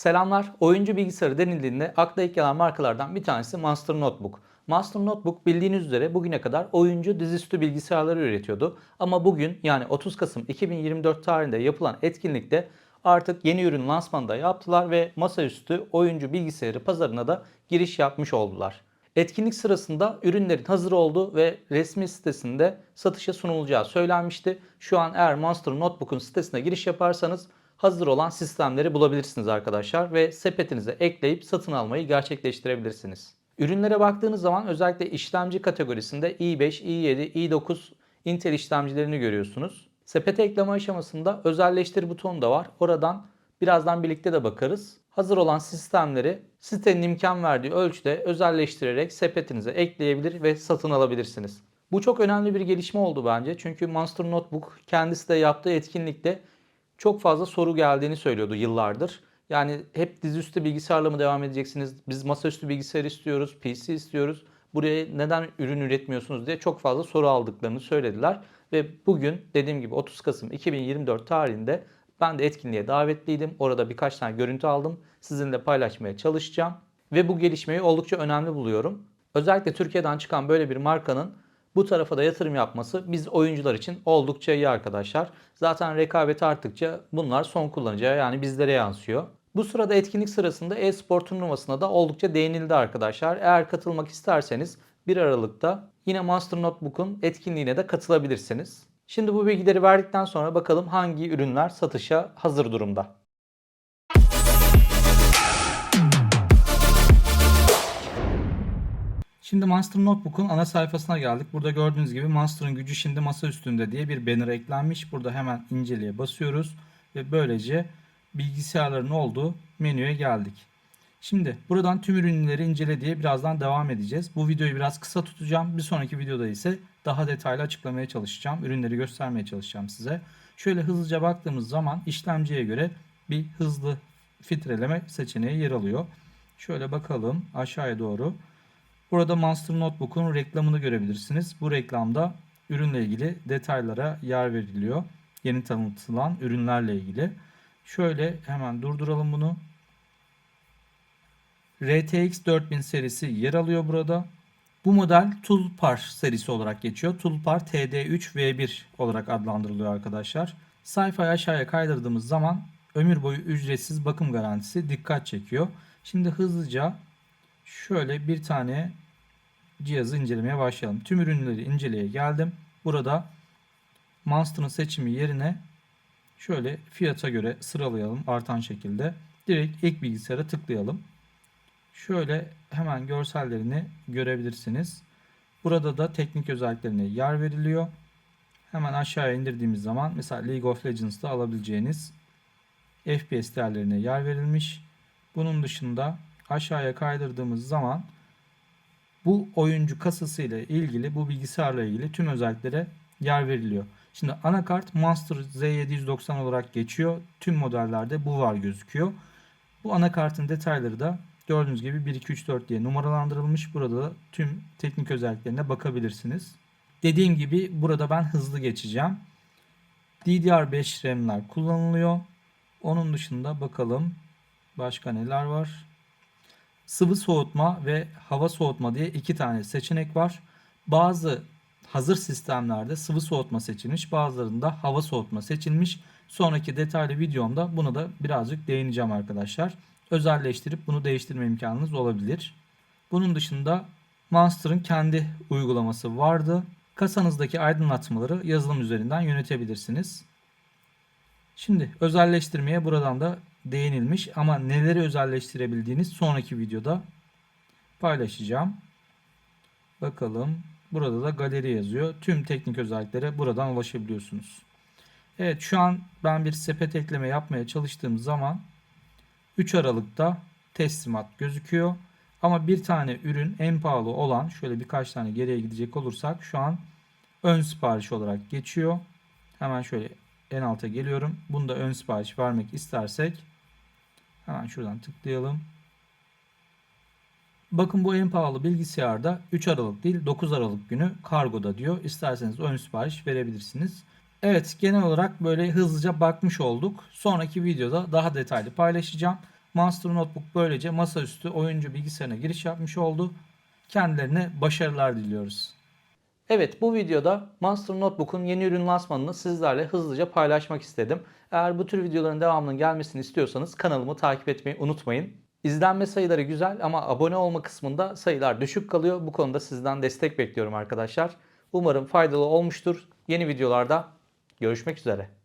Selamlar. Oyuncu bilgisayarı denildiğinde akla ilk gelen markalardan bir tanesi Monster Notebook. Monster Notebook bildiğiniz üzere bugüne kadar oyuncu dizüstü bilgisayarları üretiyordu. Ama bugün yani 30 Kasım 2024 tarihinde yapılan etkinlikte artık yeni ürün lansmanı da yaptılar ve masaüstü oyuncu bilgisayarı pazarına da giriş yapmış oldular. Etkinlik sırasında ürünlerin hazır olduğu ve resmi sitesinde satışa sunulacağı söylenmişti. Şu an eğer Monster Notebook'un sitesine giriş yaparsanız hazır olan sistemleri bulabilirsiniz arkadaşlar ve sepetinize ekleyip satın almayı gerçekleştirebilirsiniz. Ürünlere baktığınız zaman özellikle işlemci kategorisinde i5, i7, i9 Intel işlemcilerini görüyorsunuz. Sepete ekleme aşamasında özelleştir butonu da var. Oradan birazdan birlikte de bakarız. Hazır olan sistemleri sitenin imkan verdiği ölçüde özelleştirerek sepetinize ekleyebilir ve satın alabilirsiniz. Bu çok önemli bir gelişme oldu bence. Çünkü Monster Notebook kendisi de yaptığı etkinlikte çok fazla soru geldiğini söylüyordu yıllardır. Yani hep dizüstü bilgisayarla mı devam edeceksiniz? Biz masaüstü bilgisayar istiyoruz, PC istiyoruz. Buraya neden ürün üretmiyorsunuz diye çok fazla soru aldıklarını söylediler. Ve bugün dediğim gibi 30 Kasım 2024 tarihinde ben de etkinliğe davetliydim. Orada birkaç tane görüntü aldım. Sizinle paylaşmaya çalışacağım. Ve bu gelişmeyi oldukça önemli buluyorum. Özellikle Türkiye'den çıkan böyle bir markanın bu tarafa da yatırım yapması biz oyuncular için oldukça iyi arkadaşlar. Zaten rekabet arttıkça bunlar son kullanıcıya yani bizlere yansıyor. Bu sırada etkinlik sırasında e-spor turnuvasına da oldukça değinildi arkadaşlar. Eğer katılmak isterseniz 1 Aralık'ta yine Monster Notebook'un etkinliğine de katılabilirsiniz. Şimdi bu bilgileri verdikten sonra bakalım hangi ürünler satışa hazır durumda. Şimdi Monster Notebook'un ana sayfasına geldik. Burada gördüğünüz gibi Monster'ın gücü şimdi masa üstünde diye bir banner eklenmiş. Burada hemen inceleye basıyoruz ve böylece bilgisayarların olduğu menüye geldik. Şimdi buradan tüm ürünleri incele diye birazdan devam edeceğiz. Bu videoyu biraz kısa tutacağım. Bir sonraki videoda ise daha detaylı açıklamaya çalışacağım. Ürünleri göstermeye çalışacağım size. Şöyle hızlıca baktığımız zaman işlemciye göre bir hızlı filtreleme seçeneği yer alıyor. Şöyle bakalım aşağıya doğru. Burada Monster Notebook'un reklamını görebilirsiniz. Bu reklamda ürünle ilgili detaylara yer veriliyor. Yeni tanıtılan ürünlerle ilgili. Şöyle hemen durduralım bunu. RTX 4000 serisi yer alıyor burada. Bu model Tulpar serisi olarak geçiyor. Tulpar TD3 V1 olarak adlandırılıyor arkadaşlar. Sayfayı aşağıya kaydırdığımız zaman ömür boyu ücretsiz bakım garantisi dikkat çekiyor. Şimdi hızlıca şöyle bir tane cihazı incelemeye başlayalım. Tüm ürünleri inceleye geldim. Burada Monster'ın seçimi yerine şöyle fiyata göre sıralayalım artan şekilde. Direkt ilk bilgisayara tıklayalım. Şöyle hemen görsellerini görebilirsiniz. Burada da teknik özelliklerine yer veriliyor. Hemen aşağıya indirdiğimiz zaman mesela League of Legends'ta alabileceğiniz FPS değerlerine yer verilmiş. Bunun dışında aşağıya kaydırdığımız zaman bu oyuncu kasası ile ilgili bu bilgisayarla ilgili tüm özelliklere yer veriliyor. Şimdi anakart Monster Z790 olarak geçiyor. Tüm modellerde bu var gözüküyor. Bu anakartın detayları da gördüğünüz gibi 1 2 3 4 diye numaralandırılmış. Burada da tüm teknik özelliklerine bakabilirsiniz. Dediğim gibi burada ben hızlı geçeceğim. DDR5 RAM'ler kullanılıyor. Onun dışında bakalım başka neler var. Sıvı soğutma ve hava soğutma diye iki tane seçenek var. Bazı hazır sistemlerde sıvı soğutma seçilmiş, bazılarında hava soğutma seçilmiş. Sonraki detaylı videomda buna da birazcık değineceğim arkadaşlar. Özelleştirip bunu değiştirme imkanınız olabilir. Bunun dışında Monster'ın kendi uygulaması vardı. Kasanızdaki aydınlatmaları yazılım üzerinden yönetebilirsiniz. Şimdi özelleştirmeye buradan da değinilmiş ama neleri özelleştirebildiğiniz sonraki videoda paylaşacağım. Bakalım. Burada da galeri yazıyor. Tüm teknik özelliklere buradan ulaşabiliyorsunuz. Evet şu an ben bir sepet ekleme yapmaya çalıştığım zaman 3 Aralık'ta teslimat gözüküyor. Ama bir tane ürün en pahalı olan şöyle birkaç tane geriye gidecek olursak şu an ön sipariş olarak geçiyor. Hemen şöyle en alta geliyorum. Bunda ön sipariş vermek istersek hemen şuradan tıklayalım. Bakın bu en pahalı bilgisayarda 3 Aralık değil 9 Aralık günü kargoda diyor. İsterseniz ön sipariş verebilirsiniz. Evet genel olarak böyle hızlıca bakmış olduk. Sonraki videoda daha detaylı paylaşacağım. Monster Notebook böylece masaüstü oyuncu bilgisayarına giriş yapmış oldu. Kendilerine başarılar diliyoruz. Evet bu videoda Monster Notebook'un yeni ürün lansmanını sizlerle hızlıca paylaşmak istedim. Eğer bu tür videoların devamının gelmesini istiyorsanız kanalımı takip etmeyi unutmayın. İzlenme sayıları güzel ama abone olma kısmında sayılar düşük kalıyor. Bu konuda sizden destek bekliyorum arkadaşlar. Umarım faydalı olmuştur. Yeni videolarda görüşmek üzere.